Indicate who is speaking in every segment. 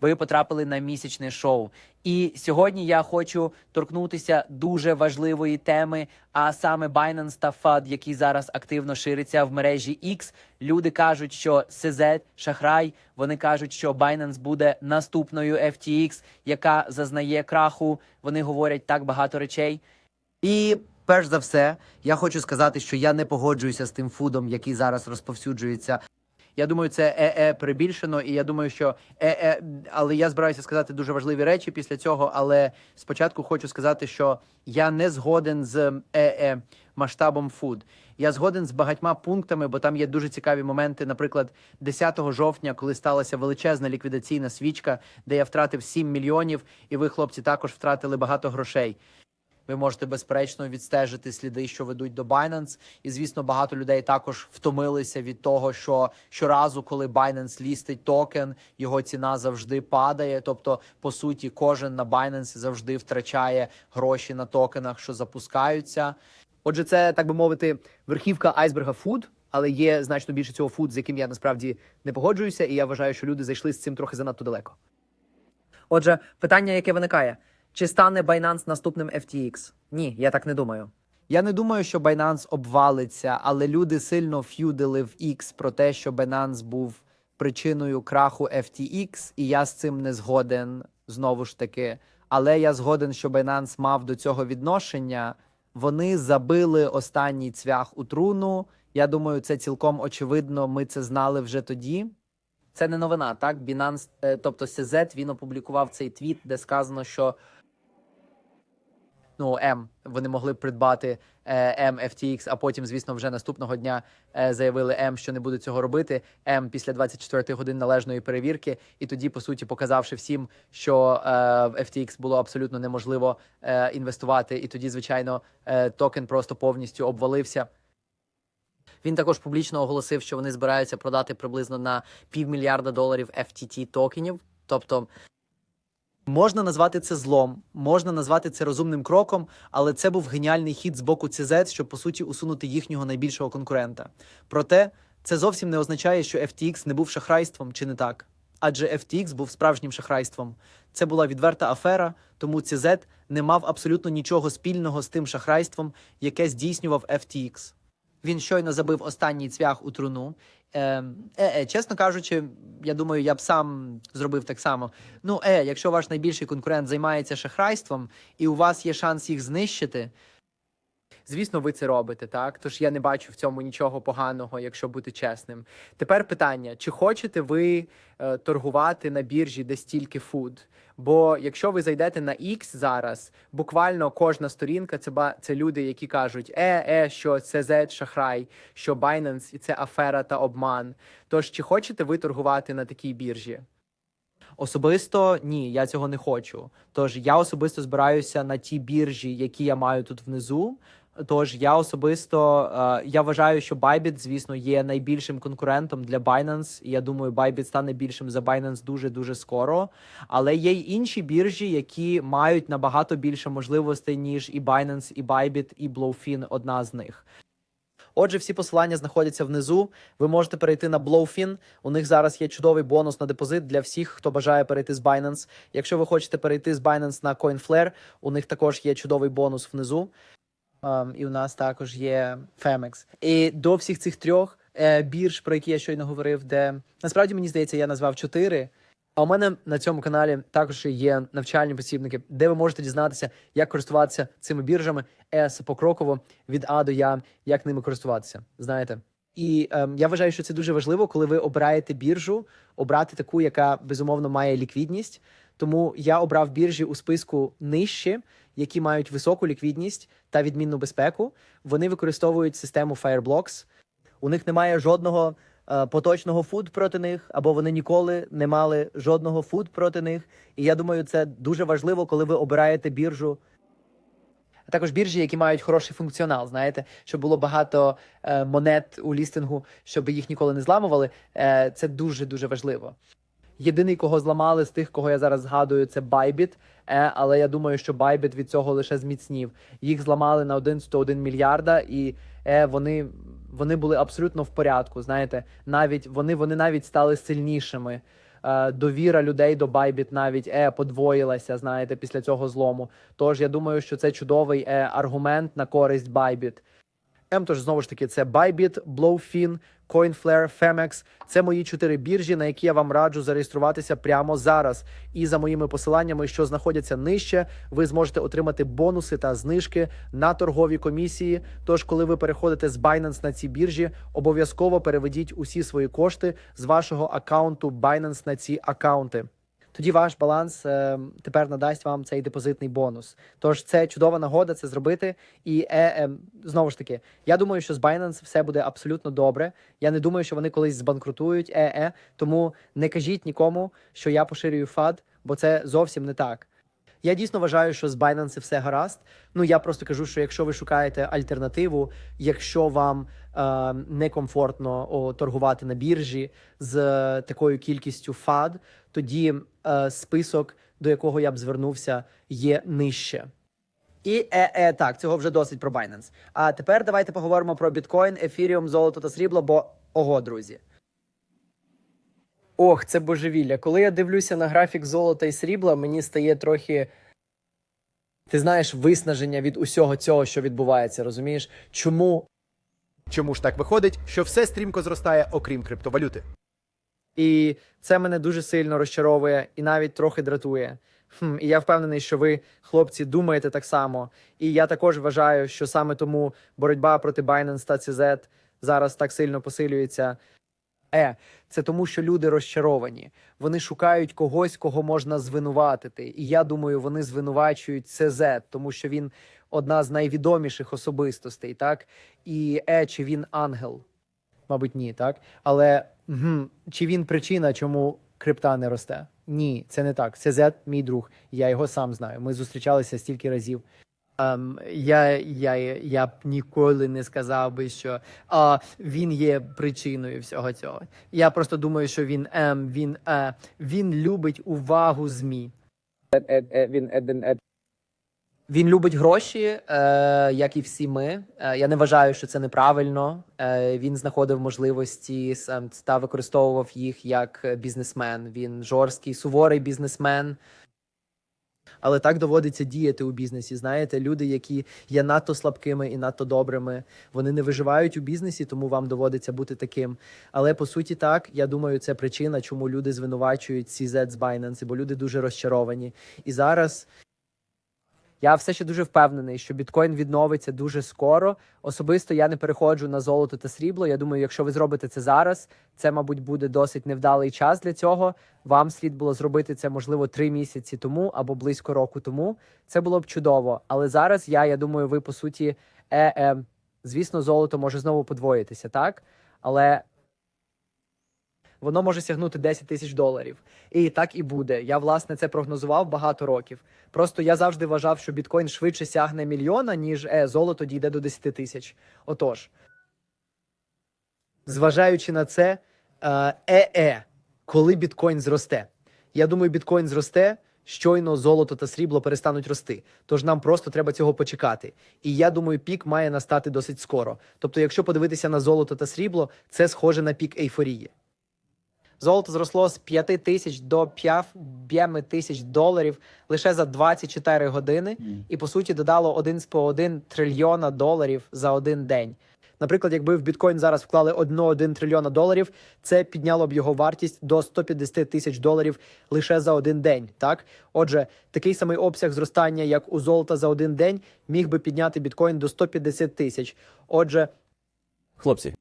Speaker 1: ви потрапили на місячне шоу. І сьогодні я хочу торкнутися дуже важливої теми, а саме Binance та FUD, який зараз активно шириться в мережі X. Люди кажуть, що CZ – шахрай. Вони кажуть, що Binance буде наступною FTX, яка зазнає краху. Вони говорять так багато речей.
Speaker 2: І перш за все, я хочу сказати, що я не погоджуюся з тим фудом, який зараз розповсюджується. Я думаю, це е-е перебільшено, і я думаю, що е-е, але я збираюся сказати дуже важливі речі після цього. Але спочатку хочу сказати, що я не згоден з е-е масштабом фуд. Я згоден з багатьма пунктами, бо там є дуже цікаві моменти. Наприклад, 10 жовтня, коли сталася величезна ліквідаційна свічка, де я втратив 7 мільйонів, і ви, хлопці, також втратили багато грошей. Ви можете безперечно відстежити сліди, що ведуть до Binance. І звісно, багато людей також втомилися від того, що щоразу, коли Binance лістить токен, його ціна завжди падає. Тобто, по суті, кожен на Binance завжди втрачає гроші на токенах, що запускаються.
Speaker 3: Отже, це так би мовити, верхівка айсберга фуд, але є значно більше цього фуд, з яким я насправді не погоджуюся, і я вважаю, що люди зайшли з цим трохи занадто далеко.
Speaker 4: Отже, питання, яке виникає: чи стане Binance наступним FTX? Ні, я так не думаю.
Speaker 2: Я не думаю, що Binance обвалиться, але люди сильно ф'юдили в X про те, що Binance був причиною краху FTX, і я з цим не згоден знову ж таки. Але я згоден, що Binance мав до цього відношення. Вони забили останній цвях у труну. Я думаю, це цілком очевидно. Ми це знали вже тоді.
Speaker 1: Це не новина, так? Binance, е, тобто CZ, він опублікував цей твіт, де сказано, що
Speaker 2: ну, М. Вони могли придбати е, М FTX, а потім, звісно, вже наступного дня е, заявили М, що не будуть цього робити. М після 24 годин належної перевірки, і тоді, по суті, показавши всім, що е, в FTX було абсолютно неможливо е, інвестувати. І тоді, звичайно, е, токен просто повністю обвалився.
Speaker 1: Він також публічно оголосив, що вони збираються продати приблизно на півмільярда доларів FTT токенів. Тобто
Speaker 2: Можна назвати це злом, можна назвати це розумним кроком, але це був геніальний хід з боку CZ, щоб по суті усунути їхнього найбільшого конкурента. Проте це зовсім не означає, що FTX не був шахрайством, чи не так? Адже FTX був справжнім шахрайством. Це була відверта афера, тому CZ не мав абсолютно нічого спільного з тим шахрайством, яке здійснював FTX. Він щойно забив останній цвях у труну. Е, е, е, чесно кажучи, я думаю, я б сам зробив так само. Ну, е, якщо ваш найбільший конкурент займається шахрайством, і у вас є шанс їх знищити.
Speaker 3: Звісно, ви це робите, так? Тож я не бачу в цьому нічого поганого, якщо бути чесним. Тепер питання: чи хочете ви е, торгувати на біржі, де стільки фуд? Бо якщо ви зайдете на X зараз, буквально кожна сторінка це це люди, які кажуть, е, е, що це Z шахрай, що Binance і це афера та обман. Тож чи хочете ви торгувати на такій біржі?
Speaker 2: Особисто ні, я цього не хочу. Тож я особисто збираюся на ті біржі, які я маю тут внизу. Тож я особисто е, я вважаю, що Bybit, звісно, є найбільшим конкурентом для Binance. І я думаю, Bybit стане більшим за Binance дуже дуже скоро. Але є й інші біржі, які мають набагато більше можливостей ніж і Binance, і Bybit, і Blowfin – одна з них. Отже, всі посилання знаходяться внизу. Ви можете перейти на Blowfin. У них зараз є чудовий бонус на депозит для всіх, хто бажає перейти з Binance. Якщо ви хочете перейти з Binance на Coinflare, у них також є чудовий бонус внизу. Um, і у нас також є Femex. І до всіх цих трьох е, бірж, про які я щойно говорив, де насправді мені здається, я назвав чотири. А у мене на цьому каналі також є навчальні посібники, де ви можете дізнатися, як користуватися цими біржами ес покроково від А до Я, як ними користуватися. Знаєте. І ем, я вважаю, що це дуже важливо, коли ви обираєте біржу, обрати таку, яка безумовно має ліквідність. Тому я обрав біржі у списку нижче, які мають високу ліквідність та відмінну безпеку. Вони використовують систему Fireblocks. У них немає жодного е, поточного фуд проти них, або вони ніколи не мали жодного фуд проти них. І я думаю, це дуже важливо, коли ви обираєте біржу. А також біржі, які мають хороший функціонал, знаєте, щоб було багато е, монет у лістингу, щоб їх ніколи не зламували. Е, це дуже дуже важливо. Єдиний, кого зламали з тих, кого я зараз згадую, це Bybit, е, але я думаю, що Bybit від цього лише зміцнів. Їх зламали на 1,1 мільярда, і е, вони, вони були абсолютно в порядку. Знаєте, навіть вони, вони навіть стали сильнішими. е, довіра людей до Bybit навіть е, подвоїлася, знаєте, після цього злому. Тож я думаю, що це чудовий е, аргумент на користь Bybit.
Speaker 3: М, тож знову ж таки, це Bybit, Blowfin, Coinflare, Femex. Це мої чотири біржі, на які я вам раджу зареєструватися прямо зараз. І за моїми посиланнями, що знаходяться нижче, ви зможете отримати бонуси та знижки на торгові комісії. Тож, коли ви переходите з Binance на ці біржі, обов'язково переведіть усі свої кошти з вашого аккаунту Binance на ці аккаунти.
Speaker 2: Тоді ваш баланс е, тепер надасть вам цей депозитний бонус. Тож це чудова нагода це зробити. І е, е, знову ж таки, я думаю, що з Binance все буде абсолютно добре. Я не думаю, що вони колись збанкрутують. Е, е, тому не кажіть нікому, що я поширюю фад, бо це зовсім не так. Я дійсно вважаю, що з Binance все гаразд. Ну я просто кажу, що якщо ви шукаєте альтернативу, якщо вам е, некомфортно о, торгувати на біржі з е, такою кількістю фад, тоді е, список, до якого я б звернувся, є нижче. І е, е, так, цього вже досить про Binance. А тепер давайте поговоримо про біткоін, ефіріум, золото та срібло, бо ого, друзі.
Speaker 5: Ох, це божевілля. Коли я дивлюся на графік золота і срібла, мені стає трохи. Ти знаєш, виснаження від усього цього, що відбувається, розумієш? Чому
Speaker 3: Чому ж так виходить, що все стрімко зростає, окрім криптовалюти?
Speaker 2: І це мене дуже сильно розчаровує і навіть трохи дратує. Хм, і я впевнений, що ви, хлопці, думаєте так само. І я також вважаю, що саме тому боротьба проти Binance та CZ зараз так сильно посилюється. Е, це тому, що люди розчаровані. Вони шукають когось, кого можна звинуватити. І я думаю, вони звинувачують CZ, тому що він одна з найвідоміших особистостей, так? І е, чи він ангел? Мабуть, ні, так? Але гм, чи він причина, чому крипта не росте? Ні, це не так. CZ – мій друг. Я його сам знаю. Ми зустрічалися стільки разів.
Speaker 5: Ем, я, я, я б ніколи не сказав би, що а, він є причиною всього цього. Я просто думаю, що він ем, він, е, він любить увагу ЗМІ.
Speaker 2: Він любить гроші, е, як і всі ми. Е, я не вважаю, що це неправильно. Е, він знаходив можливості сам та використовував їх як е, бізнесмен. Він жорсткий, суворий бізнесмен. Але так доводиться діяти у бізнесі. Знаєте, люди, які є надто слабкими і надто добрими, вони не виживають у бізнесі, тому вам доводиться бути таким. Але по суті, так я думаю, це причина, чому люди звинувачують CZ з Binance, бо люди дуже розчаровані. І зараз я все ще дуже впевнений, що біткоін відновиться дуже скоро. Особисто я не переходжу на золото та срібло. Я думаю, якщо ви зробите це зараз, це, мабуть, буде досить невдалий час для цього. Вам слід було зробити це, можливо, три місяці тому або близько року тому. Це було б чудово. Але зараз я, я думаю, ви по суті, е, е, звісно, золото може знову подвоїтися, так? Але воно може сягнути 10 тисяч доларів. І так і буде. Я власне це прогнозував багато років. Просто я завжди вважав, що біткоін швидше сягне мільйона, ніж е, золото дійде до 10 тисяч. Отож, зважаючи на це, е, е, коли біткоін зросте. Я думаю, біткоін зросте. Щойно золото та срібло перестануть рости, тож нам просто треба цього почекати. І я думаю, пік має настати досить скоро. Тобто, якщо подивитися на золото та срібло, це схоже на пік ейфорії. Золото зросло з 5 тисяч до 5 тисяч доларів лише за 24 години, і по суті додало 1,1 трильйона доларів за один день. Наприклад, якби в біткоін зараз вклали 1,1 трильйона доларів, це підняло б його вартість до 150 тисяч доларів лише за один день. Так, отже, такий самий обсяг зростання, як у золота за один день, міг би підняти біткоін до 150 тисяч. Отже,
Speaker 6: Хлопці,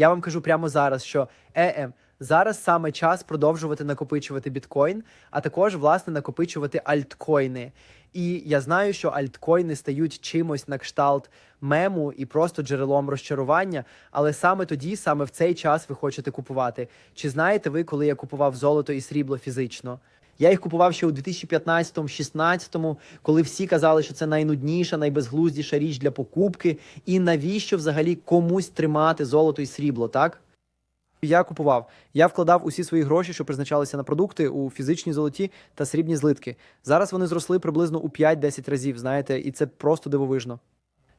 Speaker 2: я вам кажу прямо зараз, що ЕМ зараз саме час продовжувати накопичувати біткоін, а також власне накопичувати альткоїни. І я знаю, що альткоїни стають чимось на кшталт мему і просто джерелом розчарування. Але саме тоді, саме в цей час, ви хочете купувати. Чи знаєте ви, коли я купував золото і срібло фізично? Я їх купував ще у 2015-16, коли всі казали, що це найнудніша, найбезглуздіша річ для покупки. І навіщо взагалі комусь тримати золото і срібло, так? Я купував. Я вкладав усі свої гроші, що призначалися на продукти у фізичні золоті та срібні злитки. Зараз вони зросли приблизно у 5-10 разів, знаєте, і це просто дивовижно.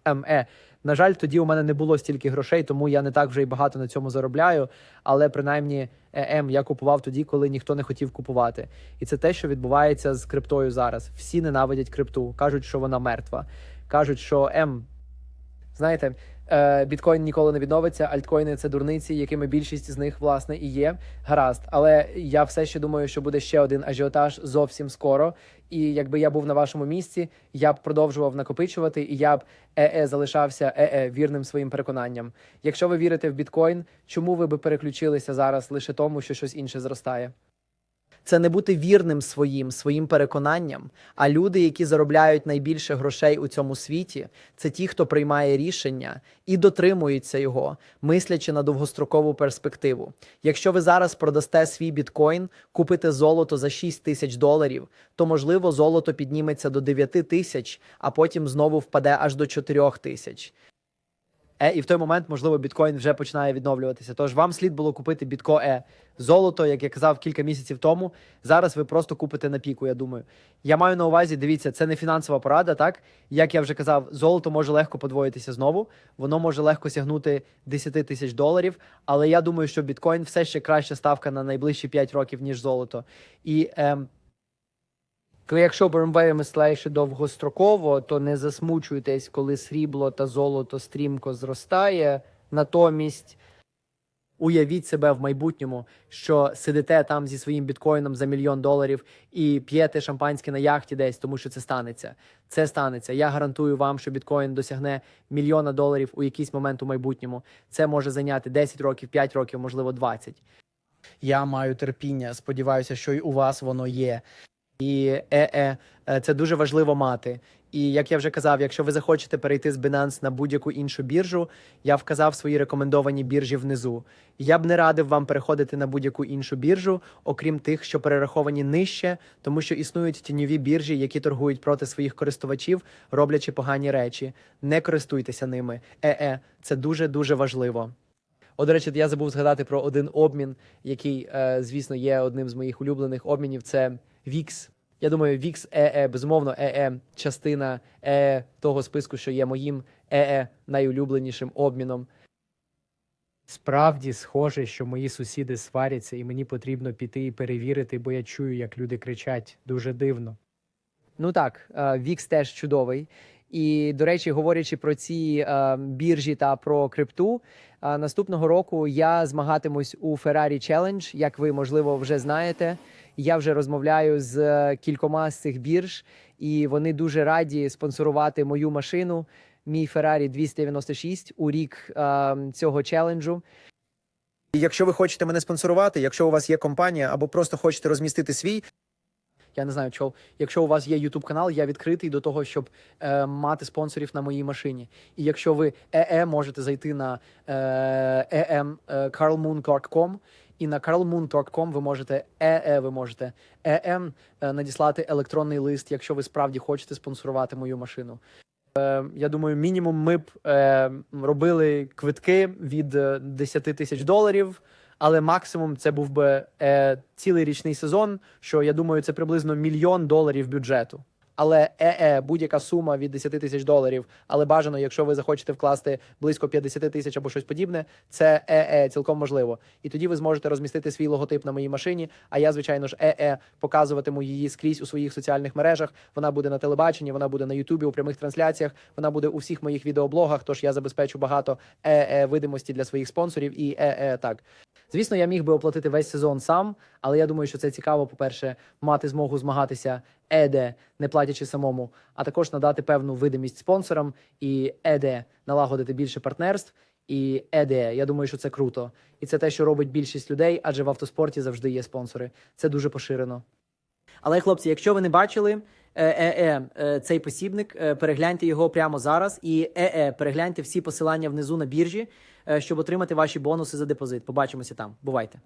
Speaker 2: МЕ. На жаль, тоді у мене не було стільки грошей, тому я не так вже й багато на цьому заробляю. Але принаймні ЕМ я купував тоді, коли ніхто не хотів купувати. І це те, що відбувається з криптою зараз. Всі ненавидять крипту, кажуть, що вона мертва. Кажуть, що М
Speaker 3: Знаєте, біткоін ніколи не відновиться, альткоїни це дурниці, якими більшість з них власне і є. Гаразд, але я все ще думаю, що буде ще один ажіотаж зовсім скоро. І якби я був на вашому місці, я б продовжував накопичувати, і я б ЕЕ залишався ЕЕ вірним своїм переконанням. Якщо ви вірите в біткоін, чому ви би переключилися зараз лише тому, що щось інше зростає?
Speaker 2: Це не бути вірним своїм своїм переконанням. А люди, які заробляють найбільше грошей у цьому світі, це ті, хто приймає рішення і дотримуються його, мислячи на довгострокову перспективу. Якщо ви зараз продасте свій біткоін, купите золото за 6 тисяч доларів, то можливо золото підніметься до 9 тисяч, а потім знову впаде аж до 4 тисяч. Е, і в той момент, можливо, біткоін вже починає відновлюватися. Тож вам слід було купити бітко-е. Золото, як я казав кілька місяців тому. Зараз ви просто купите на піку. Я думаю. Я маю на увазі, дивіться, це не фінансова порада. Так як я вже казав, золото може легко подвоїтися знову. Воно може легко сягнути 10 тисяч доларів. Але я думаю, що біткоін все ще краща ставка на найближчі 5 років ніж золото. І ем,
Speaker 5: Коли якщо беремо мислейше довгостроково, то не засмучуйтесь, коли срібло та золото стрімко зростає. Натомість
Speaker 2: Уявіть себе в майбутньому, що сидите там зі своїм біткоїном за мільйон доларів і п'єте шампанське на яхті десь, тому що це станеться. Це станеться. Я гарантую вам, що біткоін досягне мільйона доларів у якийсь момент у майбутньому. Це може зайняти 10 років, 5 років, можливо, 20.
Speaker 6: Я маю терпіння. Сподіваюся, що й у вас воно є.
Speaker 2: І е-е, е, це дуже важливо мати. І як я вже казав, якщо ви захочете перейти з Binance на будь-яку іншу біржу, я вказав свої рекомендовані біржі внизу. Я б не радив вам переходити на будь-яку іншу біржу, окрім тих, що перераховані нижче, тому що існують тіньові біржі, які торгують проти своїх користувачів, роблячи погані речі. Не користуйтеся ними. Е-е, це дуже дуже важливо. О, до речі, я забув згадати про один обмін, який, е, звісно, є одним з моїх улюблених обмінів. Це VIX. Я думаю, VIX ЕЕ, безумовно, ЕЕ частина ЕЕ того списку, що є моїм ЕЕ найулюбленішим обміном.
Speaker 7: Справді схоже, що мої сусіди сваряться, і мені потрібно піти і перевірити, бо я чую, як люди кричать дуже дивно.
Speaker 2: Ну так, е, VIX теж чудовий. І, до речі, говорячи про ці е, біржі та про крипту, е, наступного року я змагатимусь у Ferrari Challenge, як ви можливо вже знаєте. Я вже розмовляю з е, кількома з цих бірж, і вони дуже раді спонсорувати мою машину, мій Ferrari 296 у рік е, цього челенджу.
Speaker 8: Якщо ви хочете мене спонсорувати, якщо у вас є компанія або просто хочете розмістити свій,
Speaker 2: Я не знаю, чого. Якщо у вас є YouTube канал, я відкритий до того, щоб е, мати спонсорів на моїй машині. І якщо ви ЕЕ, можете зайти на е, е, carlmoon.com і на carlmoon.com ви можете ЕЕ, ви можете ЕМ е, надіслати електронний лист, якщо ви справді хочете спонсорувати мою машину. Е, я думаю, мінімум ми б е, робили квитки від е, 10 тисяч доларів. Але максимум це був би е, цілий річний сезон, що я думаю, це приблизно мільйон доларів бюджету. Але е-е, будь-яка сума від 10 тисяч доларів, але бажано, якщо ви захочете вкласти близько 50 тисяч або щось подібне, це е-е, цілком можливо. І тоді ви зможете розмістити свій логотип на моїй машині. А я, звичайно ж, е-е, показуватиму її скрізь у своїх соціальних мережах. Вона буде на телебаченні, вона буде на Ютубі у прямих трансляціях. Вона буде у всіх моїх відеоблогах. Тож я забезпечу багато е-е видимості для своїх спонсорів і е-е так. Звісно, я міг би оплатити весь сезон сам, але я думаю, що це цікаво, по-перше, мати змогу змагатися еде, не платячи самому, а також надати певну видимість спонсорам і еде налагодити більше партнерств. І еде, я думаю, що це круто. І це те, що робить більшість людей, адже в автоспорті завжди є спонсори. Це дуже поширено. Але, хлопці, якщо ви не бачили е, е, е, цей посібник, е, перегляньте його прямо зараз. І е, е, перегляньте всі посилання внизу на біржі, е, щоб отримати ваші бонуси за депозит. Побачимося там. Бувайте.